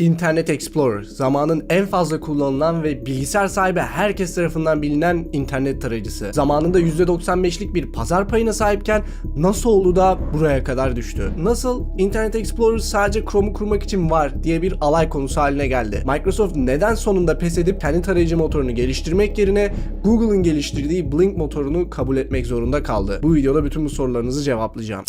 Internet Explorer, zamanın en fazla kullanılan ve bilgisayar sahibi herkes tarafından bilinen internet tarayıcısı. Zamanında %95'lik bir pazar payına sahipken nasıl oldu da buraya kadar düştü? Nasıl Internet Explorer sadece Chrome'u kurmak için var diye bir alay konusu haline geldi? Microsoft neden sonunda pes edip kendi tarayıcı motorunu geliştirmek yerine Google'ın geliştirdiği Blink motorunu kabul etmek zorunda kaldı? Bu videoda bütün bu sorularınızı cevaplayacağım.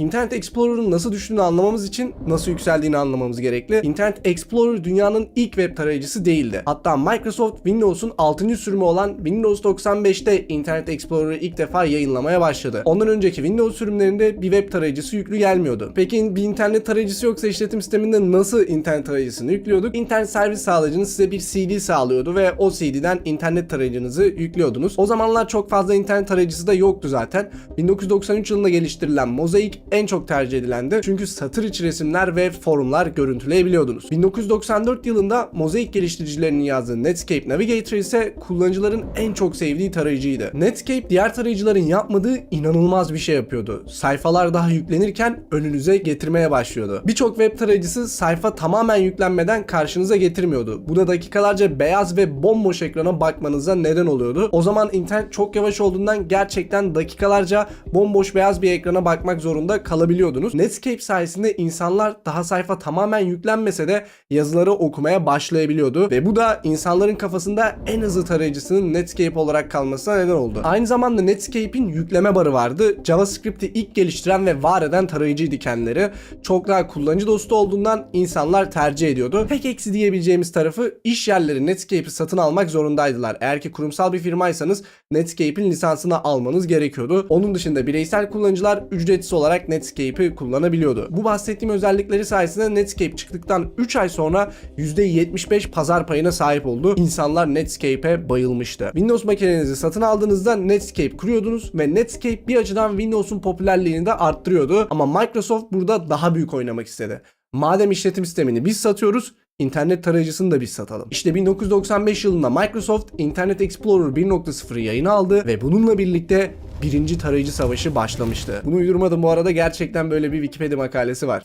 İnternet Explorer'ın nasıl düştüğünü anlamamız için nasıl yükseldiğini anlamamız gerekli. İnternet Explorer dünyanın ilk web tarayıcısı değildi. Hatta Microsoft Windows'un 6. sürümü olan Windows 95'te Internet Explorer'ı ilk defa yayınlamaya başladı. Ondan önceki Windows sürümlerinde bir web tarayıcısı yüklü gelmiyordu. Peki bir internet tarayıcısı yoksa işletim sisteminde nasıl internet tarayıcısını yüklüyorduk? İnternet servis sağlayıcınız size bir CD sağlıyordu ve o CD'den internet tarayıcınızı yüklüyordunuz. O zamanlar çok fazla internet tarayıcısı da yoktu zaten. 1993 yılında geliştirilen Mosaic en çok tercih edilendi. Çünkü satır içi resimler ve forumlar görüntüleyebiliyordunuz. 1994 yılında Mosaic geliştiricilerinin yazdığı Netscape Navigator ise kullanıcıların en çok sevdiği tarayıcıydı. Netscape diğer tarayıcıların yapmadığı inanılmaz bir şey yapıyordu. Sayfalar daha yüklenirken önünüze getirmeye başlıyordu. Birçok web tarayıcısı sayfa tamamen yüklenmeden karşınıza getirmiyordu. Bu da dakikalarca beyaz ve bomboş ekrana bakmanıza neden oluyordu. O zaman internet çok yavaş olduğundan gerçekten dakikalarca bomboş beyaz bir ekrana bakmak zorunda kalabiliyordunuz. Netscape sayesinde insanlar daha sayfa tamamen yüklenmese de yazıları okumaya başlayabiliyordu ve bu da insanların kafasında en hızlı tarayıcısının Netscape olarak kalmasına neden oldu. Aynı zamanda Netscape'in yükleme barı vardı. JavaScript'i ilk geliştiren ve var eden tarayıcıydı kendileri. Çok daha kullanıcı dostu olduğundan insanlar tercih ediyordu. Tek eksi diyebileceğimiz tarafı iş yerleri Netscape'i satın almak zorundaydılar. Eğer ki kurumsal bir firmaysanız Netscape'in lisansını almanız gerekiyordu. Onun dışında bireysel kullanıcılar ücretsiz olarak Netscape'i kullanabiliyordu. Bu bahsettiğim özellikleri sayesinde Netscape çıktıktan 3 ay sonra %75 pazar payına sahip oldu. İnsanlar Netscape'e bayılmıştı. Windows makinenizi satın aldığınızda Netscape kuruyordunuz ve Netscape bir açıdan Windows'un popülerliğini de arttırıyordu. Ama Microsoft burada daha büyük oynamak istedi. Madem işletim sistemini biz satıyoruz, internet tarayıcısını da biz satalım. İşte 1995 yılında Microsoft Internet Explorer 1.0'ı yayına aldı ve bununla birlikte birinci tarayıcı savaşı başlamıştı. Bunu uydurmadım bu arada gerçekten böyle bir Wikipedia makalesi var.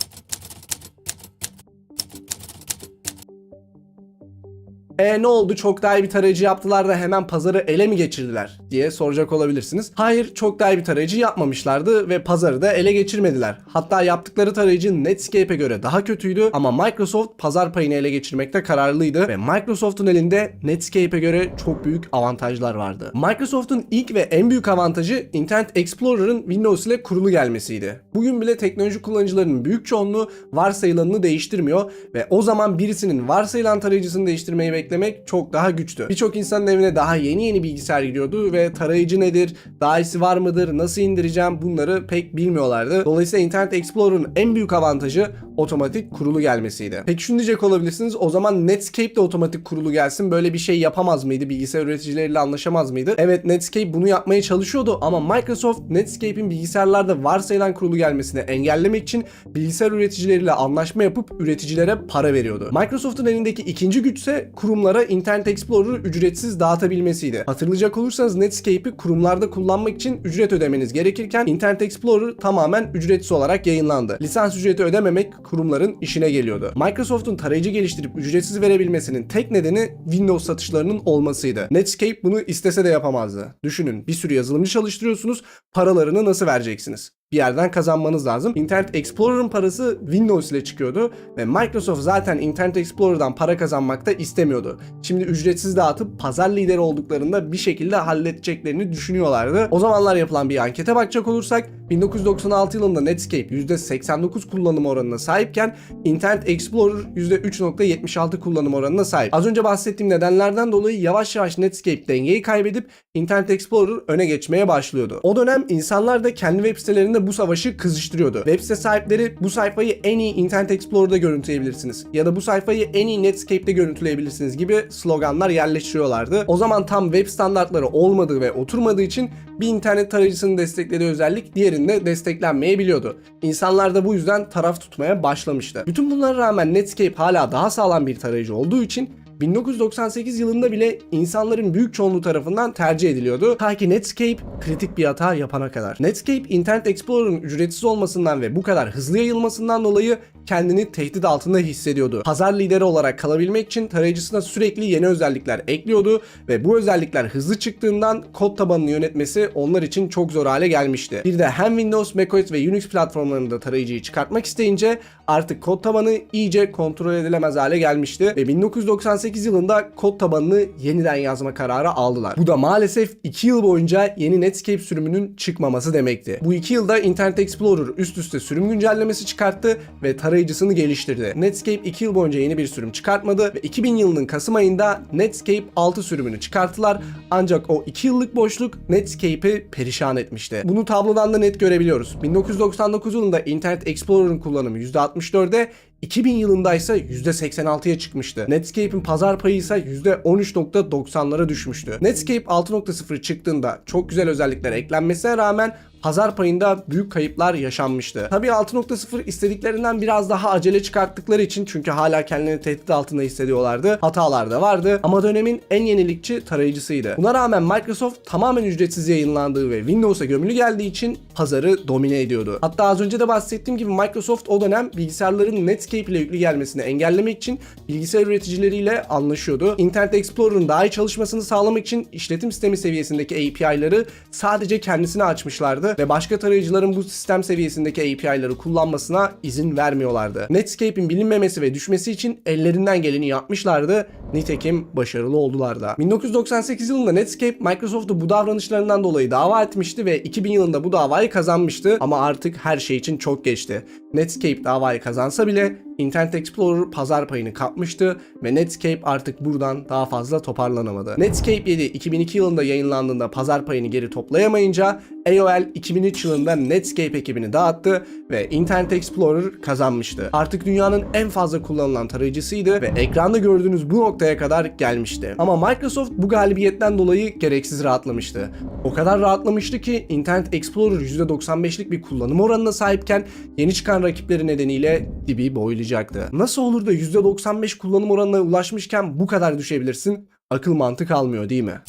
E ne oldu çok daha iyi bir tarayıcı yaptılar da hemen pazarı ele mi geçirdiler diye soracak olabilirsiniz. Hayır çok daha iyi bir tarayıcı yapmamışlardı ve pazarı da ele geçirmediler. Hatta yaptıkları tarayıcı Netscape'e göre daha kötüydü ama Microsoft pazar payını ele geçirmekte kararlıydı ve Microsoft'un elinde Netscape'e göre çok büyük avantajlar vardı. Microsoft'un ilk ve en büyük avantajı Internet Explorer'ın Windows ile kurulu gelmesiydi. Bugün bile teknoloji kullanıcılarının büyük çoğunluğu varsayılanını değiştirmiyor ve o zaman birisinin varsayılan tarayıcısını değiştirmeyi beklemek çok daha güçtü. Birçok insanın evine daha yeni yeni bilgisayar giriyordu ve tarayıcı nedir, daha var mıdır, nasıl indireceğim bunları pek bilmiyorlardı. Dolayısıyla Internet Explorer'ın en büyük avantajı otomatik kurulu gelmesiydi. Peki şunu diyecek olabilirsiniz o zaman Netscape de otomatik kurulu gelsin böyle bir şey yapamaz mıydı? Bilgisayar üreticileriyle anlaşamaz mıydı? Evet Netscape bunu yapmaya çalışıyordu ama Microsoft Netscape'in bilgisayarlarda varsayılan kurulu gelmesini engellemek için bilgisayar üreticileriyle anlaşma yapıp üreticilere para veriyordu. Microsoft'un elindeki ikinci güçse kurumlara Internet Explorer'ı ücretsiz dağıtabilmesiydi. Hatırlayacak olursanız Netscape'i kurumlarda kullanmak için ücret ödemeniz gerekirken Internet Explorer tamamen ücretsiz olarak yayınlandı. Lisans ücreti ödememek kurumların işine geliyordu. Microsoft'un tarayıcı geliştirip ücretsiz verebilmesinin tek nedeni Windows satışlarının olmasıydı. Netscape bunu istese de yapamazdı. Düşünün bir sürü yazılımcı çalıştırıyorsunuz, paralarını nasıl vereceksiniz? Bir yerden kazanmanız lazım. Internet Explorer'ın parası Windows ile çıkıyordu ve Microsoft zaten Internet Explorer'dan para kazanmak da istemiyordu. Şimdi ücretsiz dağıtıp pazar lideri olduklarında bir şekilde halledeceklerini düşünüyorlardı. O zamanlar yapılan bir ankete bakacak olursak 1996 yılında Netscape %89 kullanım oranına sahipken Internet Explorer %3.76 kullanım oranına sahip. Az önce bahsettiğim nedenlerden dolayı yavaş yavaş Netscape dengeyi kaybedip Internet Explorer öne geçmeye başlıyordu. O dönem insanlar da kendi web sitelerinde bu savaşı kızıştırıyordu. Web site sahipleri bu sayfayı en iyi Internet Explorer'da görüntüleyebilirsiniz ya da bu sayfayı en iyi Netscape'de görüntüleyebilirsiniz gibi sloganlar yerleştiriyorlardı. O zaman tam web standartları olmadığı ve oturmadığı için bir internet tarayıcısının desteklediği özellik diğerinde desteklenmeyebiliyordu. İnsanlar da bu yüzden taraf tutmaya başlamıştı. Bütün bunlara rağmen Netscape hala daha sağlam bir tarayıcı olduğu için 1998 yılında bile insanların büyük çoğunluğu tarafından tercih ediliyordu. Ta ki Netscape kritik bir hata yapana kadar. Netscape Internet Explorer'ın ücretsiz olmasından ve bu kadar hızlı yayılmasından dolayı kendini tehdit altında hissediyordu. Pazar lideri olarak kalabilmek için tarayıcısına sürekli yeni özellikler ekliyordu ve bu özellikler hızlı çıktığından kod tabanını yönetmesi onlar için çok zor hale gelmişti. Bir de hem Windows, macOS ve Unix platformlarında tarayıcıyı çıkartmak isteyince artık kod tabanı iyice kontrol edilemez hale gelmişti ve 1998 yılında kod tabanını yeniden yazma kararı aldılar. Bu da maalesef 2 yıl boyunca yeni Netscape sürümünün çıkmaması demekti. Bu 2 yılda Internet Explorer üst üste sürüm güncellemesi çıkarttı ve tarayıcısını geliştirdi. Netscape 2 yıl boyunca yeni bir sürüm çıkartmadı ve 2000 yılının Kasım ayında Netscape 6 sürümünü çıkarttılar. Ancak o 2 yıllık boşluk Netscape'i perişan etmişti. Bunu tablodan da net görebiliyoruz. 1999 yılında Internet Explorer'ın kullanımı %64'e 2000 yılında ise %86'ya çıkmıştı. Netscape'in pazar payı ise %13.90'lara düşmüştü. Netscape 6.0 çıktığında çok güzel özellikler eklenmesine rağmen pazar payında büyük kayıplar yaşanmıştı. Tabii 6.0 istediklerinden biraz daha acele çıkarttıkları için çünkü hala kendilerini tehdit altında hissediyorlardı. Hatalar da vardı ama dönemin en yenilikçi tarayıcısıydı. Buna rağmen Microsoft tamamen ücretsiz yayınlandığı ve Windows'a gömülü geldiği için pazarı domine ediyordu. Hatta az önce de bahsettiğim gibi Microsoft o dönem bilgisayarların Netscape ile yüklü gelmesini engellemek için bilgisayar üreticileriyle anlaşıyordu. Internet Explorer'ın daha iyi çalışmasını sağlamak için işletim sistemi seviyesindeki API'ları sadece kendisine açmışlardı ve başka tarayıcıların bu sistem seviyesindeki API'ları kullanmasına izin vermiyorlardı. Netscape'in bilinmemesi ve düşmesi için ellerinden geleni yapmışlardı. Nitekim başarılı oldular da. 1998 yılında Netscape Microsoft'u bu davranışlarından dolayı dava etmişti ve 2000 yılında bu davayı kazanmıştı ama artık her şey için çok geçti. Netscape davayı kazansa bile Internet Explorer pazar payını kapmıştı ve Netscape artık buradan daha fazla toparlanamadı. Netscape 7 2002 yılında yayınlandığında pazar payını geri toplayamayınca AOL 2003 yılında Netscape ekibini dağıttı ve Internet Explorer kazanmıştı. Artık dünyanın en fazla kullanılan tarayıcısıydı ve ekranda gördüğünüz bu noktaya kadar gelmişti. Ama Microsoft bu galibiyetten dolayı gereksiz rahatlamıştı. O kadar rahatlamıştı ki Internet Explorer %95'lik bir kullanım oranına sahipken yeni çıkan rakipleri nedeniyle dibi boylayacaktı. Nasıl olur da %95 kullanım oranına ulaşmışken bu kadar düşebilirsin? Akıl mantık almıyor değil mi?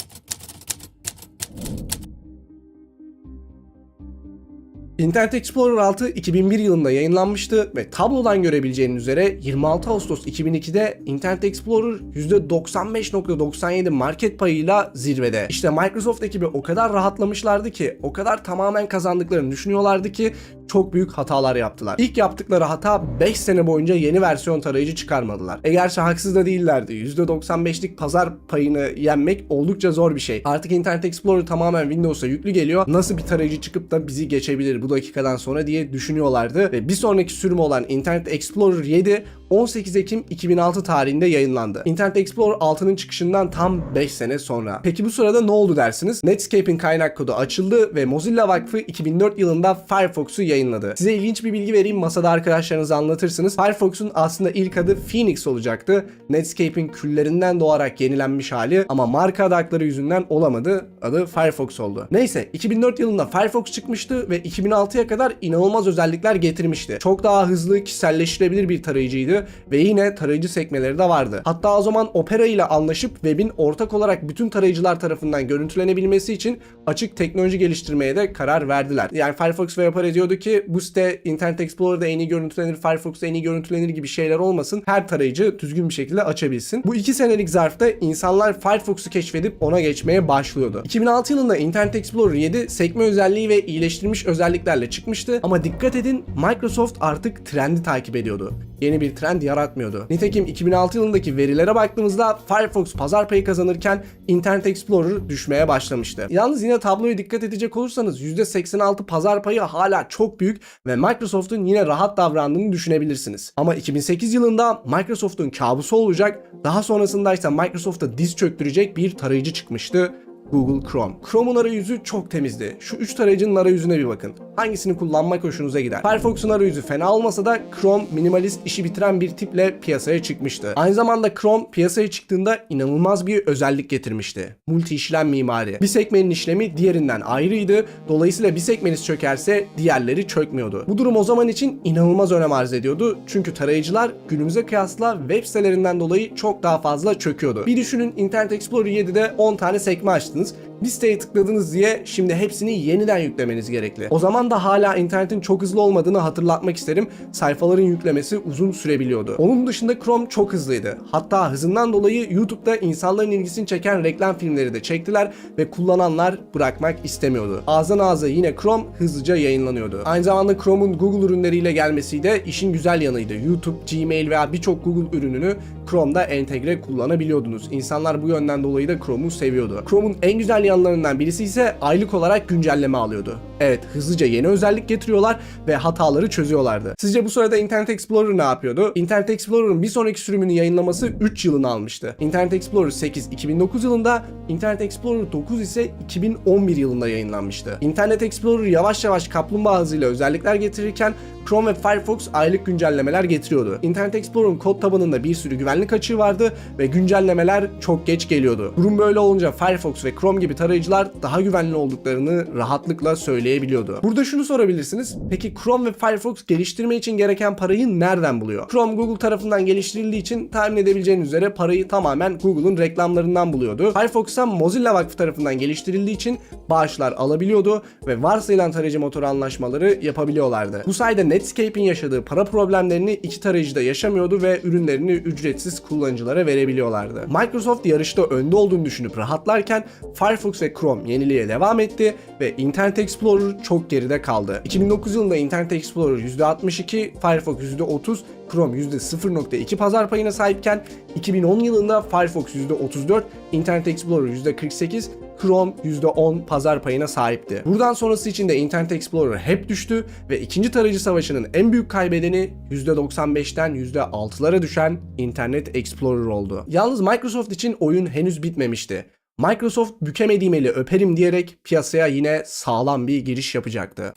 Internet Explorer 6 2001 yılında yayınlanmıştı ve tablodan görebileceğiniz üzere 26 Ağustos 2002'de Internet Explorer %95.97 market payıyla zirvede. İşte Microsoft ekibi o kadar rahatlamışlardı ki, o kadar tamamen kazandıklarını düşünüyorlardı ki çok büyük hatalar yaptılar. İlk yaptıkları hata 5 sene boyunca yeni versiyon tarayıcı çıkarmadılar. E gerçi haksız da değillerdi. %95'lik pazar payını yenmek oldukça zor bir şey. Artık Internet Explorer tamamen Windows'a yüklü geliyor. Nasıl bir tarayıcı çıkıp da bizi geçebilir bu dakikadan sonra diye düşünüyorlardı. Ve bir sonraki sürüm olan Internet Explorer 7 18 Ekim 2006 tarihinde yayınlandı. Internet Explorer 6'nın çıkışından tam 5 sene sonra. Peki bu sırada ne oldu dersiniz? Netscape'in kaynak kodu açıldı ve Mozilla Vakfı 2004 yılında Firefox'u yayınladı. Size ilginç bir bilgi vereyim masada arkadaşlarınıza anlatırsınız. Firefox'un aslında ilk adı Phoenix olacaktı. Netscape'in küllerinden doğarak yenilenmiş hali ama marka adı hakları yüzünden olamadı. Adı Firefox oldu. Neyse 2004 yılında Firefox çıkmıştı ve 2006'ya kadar inanılmaz özellikler getirmişti. Çok daha hızlı, kişiselleştirebilir bir tarayıcıydı ve yine tarayıcı sekmeleri de vardı. Hatta o zaman Opera ile anlaşıp webin ortak olarak bütün tarayıcılar tarafından görüntülenebilmesi için açık teknoloji geliştirmeye de karar verdiler. Yani Firefox ve Opera diyordu ki bu site Internet Explorer'da en iyi görüntülenir, Firefox'ta en iyi görüntülenir gibi şeyler olmasın. Her tarayıcı düzgün bir şekilde açabilsin. Bu iki senelik zarfta insanlar Firefox'u keşfedip ona geçmeye başlıyordu. 2006 yılında Internet Explorer 7 sekme özelliği ve iyileştirilmiş özelliklerle çıkmıştı ama dikkat edin Microsoft artık trendi takip ediyordu. Yeni bir trend yaratmıyordu. Nitekim 2006 yılındaki verilere baktığımızda Firefox pazar payı kazanırken Internet Explorer düşmeye başlamıştı. Yalnız yine tabloya dikkat edecek olursanız %86 pazar payı hala çok büyük ve Microsoft'un yine rahat davrandığını düşünebilirsiniz. Ama 2008 yılında Microsoft'un kabusu olacak, daha sonrasında ise Microsoft'a diz çöktürecek bir tarayıcı çıkmıştı. Google Chrome. Chrome'un arayüzü çok temizdi. Şu 3 tarayıcının arayüzüne bir bakın. Hangisini kullanmak hoşunuza gider? Firefox'un arayüzü fena olmasa da Chrome minimalist işi bitiren bir tiple piyasaya çıkmıştı. Aynı zamanda Chrome piyasaya çıktığında inanılmaz bir özellik getirmişti. Multi işlem mimari. Bir sekmenin işlemi diğerinden ayrıydı. Dolayısıyla bir sekmeniz çökerse diğerleri çökmüyordu. Bu durum o zaman için inanılmaz önem arz ediyordu. Çünkü tarayıcılar günümüze kıyasla web sitelerinden dolayı çok daha fazla çöküyordu. Bir düşünün Internet Explorer 7'de 10 tane sekme açtınız. Bir siteye tıkladınız diye şimdi hepsini yeniden yüklemeniz gerekli. O zaman da hala internetin çok hızlı olmadığını hatırlatmak isterim. Sayfaların yüklemesi uzun sürebiliyordu. Onun dışında Chrome çok hızlıydı. Hatta hızından dolayı YouTube'da insanların ilgisini çeken reklam filmleri de çektiler ve kullananlar bırakmak istemiyordu. Ağızdan ağza yine Chrome hızlıca yayınlanıyordu. Aynı zamanda Chrome'un Google ürünleriyle gelmesi de işin güzel yanıydı. YouTube, Gmail veya birçok Google ürününü Chrome'da entegre kullanabiliyordunuz. İnsanlar bu yönden dolayı da Chrome'u seviyordu. Chrome'un en güzel yanlarından birisi ise aylık olarak güncelleme alıyordu. Evet hızlıca yeni özellik getiriyorlar ve hataları çözüyorlardı. Sizce bu sırada Internet Explorer ne yapıyordu? Internet Explorer'ın bir sonraki sürümünü yayınlaması 3 yılını almıştı. Internet Explorer 8 2009 yılında, Internet Explorer 9 ise 2011 yılında yayınlanmıştı. Internet Explorer yavaş yavaş kaplumbağa hızıyla özellikler getirirken Chrome ve Firefox aylık güncellemeler getiriyordu. Internet Explorer'ın kod tabanında bir sürü güvenlik açığı vardı ve güncellemeler çok geç geliyordu. Durum böyle olunca Firefox ve Chrome gibi tarayıcılar daha güvenli olduklarını rahatlıkla söyleyebiliyordu. Burada şunu sorabilirsiniz. Peki Chrome ve Firefox geliştirme için gereken parayı nereden buluyor? Chrome Google tarafından geliştirildiği için tahmin edebileceğiniz üzere parayı tamamen Google'un reklamlarından buluyordu. Firefox ise Mozilla Vakfı tarafından geliştirildiği için bağışlar alabiliyordu ve varsayılan tarayıcı motoru anlaşmaları yapabiliyorlardı. Bu sayede Netscape'in yaşadığı para problemlerini iki tarayıcı da yaşamıyordu ve ürünlerini ücretsiz kullanıcılara verebiliyorlardı. Microsoft yarışta önde olduğunu düşünüp rahatlarken Firefox ve Chrome yeniliğe devam etti ve Internet Explorer çok geride kaldı. 2009 yılında Internet Explorer %62, Firefox %30, Chrome %0.2 pazar payına sahipken 2010 yılında Firefox %34, Internet Explorer %48, Chrome %10 pazar payına sahipti. Buradan sonrası için de Internet Explorer hep düştü ve ikinci tarayıcı savaşının en büyük kaybedeni %95'ten %6'lara düşen Internet Explorer oldu. Yalnız Microsoft için oyun henüz bitmemişti. Microsoft bükemediğim eli öperim diyerek piyasaya yine sağlam bir giriş yapacaktı.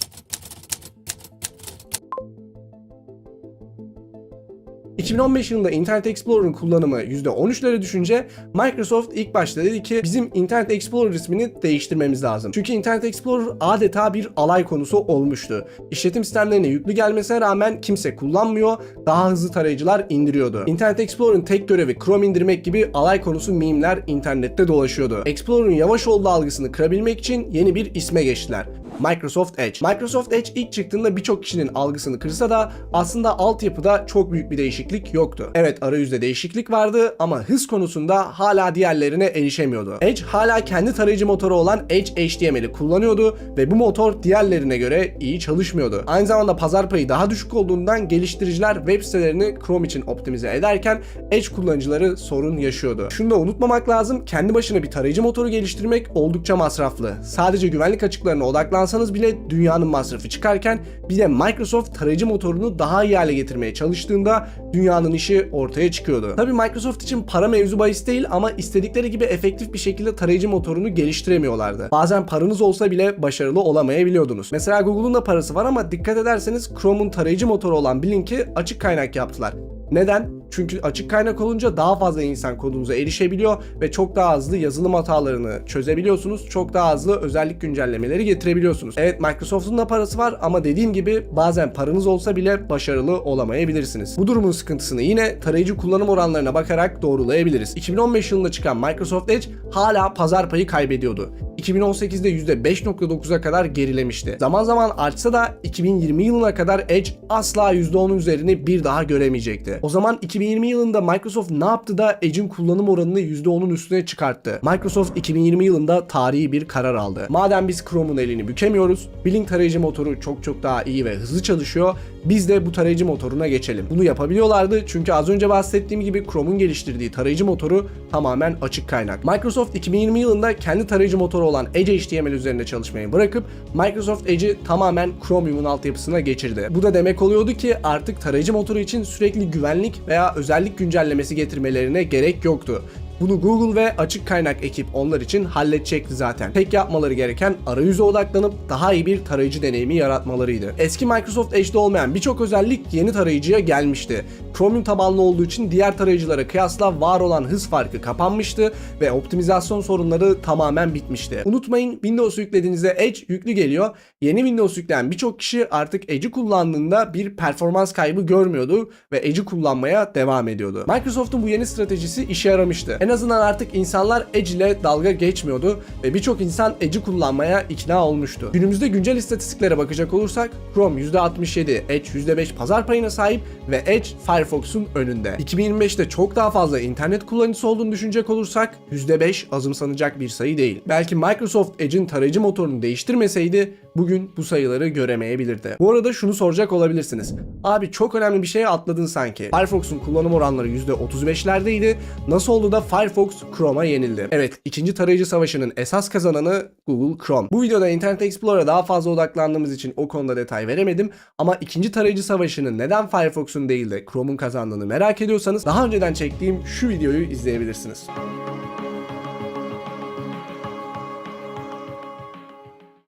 2015 yılında Internet Explorer'ın kullanımı %13'lere düşünce Microsoft ilk başta dedi ki bizim Internet Explorer ismini değiştirmemiz lazım. Çünkü Internet Explorer adeta bir alay konusu olmuştu. İşletim sistemlerine yüklü gelmesine rağmen kimse kullanmıyor, daha hızlı tarayıcılar indiriyordu. Internet Explorer'ın tek görevi Chrome indirmek gibi alay konusu mimler internette dolaşıyordu. Explorer'ın yavaş olduğu algısını kırabilmek için yeni bir isme geçtiler. Microsoft Edge. Microsoft Edge ilk çıktığında birçok kişinin algısını kırsa da aslında altyapıda çok büyük bir değişiklik yoktu. Evet arayüzde değişiklik vardı ama hız konusunda hala diğerlerine erişemiyordu. Edge hala kendi tarayıcı motoru olan Edge HTML'i kullanıyordu ve bu motor diğerlerine göre iyi çalışmıyordu. Aynı zamanda pazar payı daha düşük olduğundan geliştiriciler web sitelerini Chrome için optimize ederken Edge kullanıcıları sorun yaşıyordu. Şunu da unutmamak lazım kendi başına bir tarayıcı motoru geliştirmek oldukça masraflı. Sadece güvenlik açıklarına odaklansanız bile dünyanın masrafı çıkarken bir de Microsoft tarayıcı motorunu daha iyi hale getirmeye çalıştığında dünyanın işi ortaya çıkıyordu. Tabii Microsoft için para mevzu bahis değil ama istedikleri gibi efektif bir şekilde tarayıcı motorunu geliştiremiyorlardı. Bazen paranız olsa bile başarılı olamayabiliyordunuz. Mesela Google'un da parası var ama dikkat ederseniz Chrome'un tarayıcı motoru olan Blink'i açık kaynak yaptılar. Neden? Çünkü açık kaynak olunca daha fazla insan kodunuza erişebiliyor ve çok daha hızlı yazılım hatalarını çözebiliyorsunuz. Çok daha hızlı özellik güncellemeleri getirebiliyorsunuz. Evet Microsoft'un da parası var ama dediğim gibi bazen paranız olsa bile başarılı olamayabilirsiniz. Bu durumun sıkıntısını yine tarayıcı kullanım oranlarına bakarak doğrulayabiliriz. 2015 yılında çıkan Microsoft Edge hala pazar payı kaybediyordu. 2018'de %5.9'a kadar gerilemişti. Zaman zaman artsa da 2020 yılına kadar Edge asla %10'un üzerini bir daha göremeyecekti. O zaman 2020 yılında Microsoft ne yaptı da Edge'in kullanım oranını %10'un üstüne çıkarttı? Microsoft 2020 yılında tarihi bir karar aldı. Madem biz Chrome'un elini bükemiyoruz, Blink tarayıcı motoru çok çok daha iyi ve hızlı çalışıyor. Biz de bu tarayıcı motoruna geçelim. Bunu yapabiliyorlardı çünkü az önce bahsettiğim gibi Chrome'un geliştirdiği tarayıcı motoru tamamen açık kaynak. Microsoft 2020 yılında kendi tarayıcı motoru olan Edge HTML üzerinde çalışmayı bırakıp Microsoft Edge'i tamamen Chromium'un altyapısına geçirdi. Bu da demek oluyordu ki artık tarayıcı motoru için sürekli güvenlik veya özellik güncellemesi getirmelerine gerek yoktu. Bunu Google ve açık kaynak ekip onlar için halledecekti zaten. Tek yapmaları gereken arayüze odaklanıp daha iyi bir tarayıcı deneyimi yaratmalarıydı. Eski Microsoft Edge'de olmayan birçok özellik yeni tarayıcıya gelmişti. Chromium tabanlı olduğu için diğer tarayıcılara kıyasla var olan hız farkı kapanmıştı ve optimizasyon sorunları tamamen bitmişti. Unutmayın Windows yüklediğinizde Edge yüklü geliyor. Yeni Windows yükleyen birçok kişi artık Edge'i kullandığında bir performans kaybı görmüyordu ve Edge'i kullanmaya devam ediyordu. Microsoft'un bu yeni stratejisi işe yaramıştı. En azından artık insanlar Edge ile dalga geçmiyordu ve birçok insan Edge'i kullanmaya ikna olmuştu. Günümüzde güncel istatistiklere bakacak olursak Chrome %67, Edge %5 pazar payına sahip ve Edge Firefox'un önünde. 2025'te çok daha fazla internet kullanıcısı olduğunu düşünecek olursak %5 azımsanacak bir sayı değil. Belki Microsoft Edge'in tarayıcı motorunu değiştirmeseydi bugün bu sayıları göremeyebilirdi. Bu arada şunu soracak olabilirsiniz. Abi çok önemli bir şeye atladın sanki. Firefox'un kullanım oranları %35'lerdeydi. Nasıl oldu da Firefox Chrome'a yenildi? Evet, ikinci tarayıcı savaşının esas kazananı Google Chrome. Bu videoda Internet Explorer'a daha fazla odaklandığımız için o konuda detay veremedim. Ama ikinci tarayıcı savaşının neden Firefox'un değil de Chrome'un kazandığını merak ediyorsanız daha önceden çektiğim şu videoyu izleyebilirsiniz.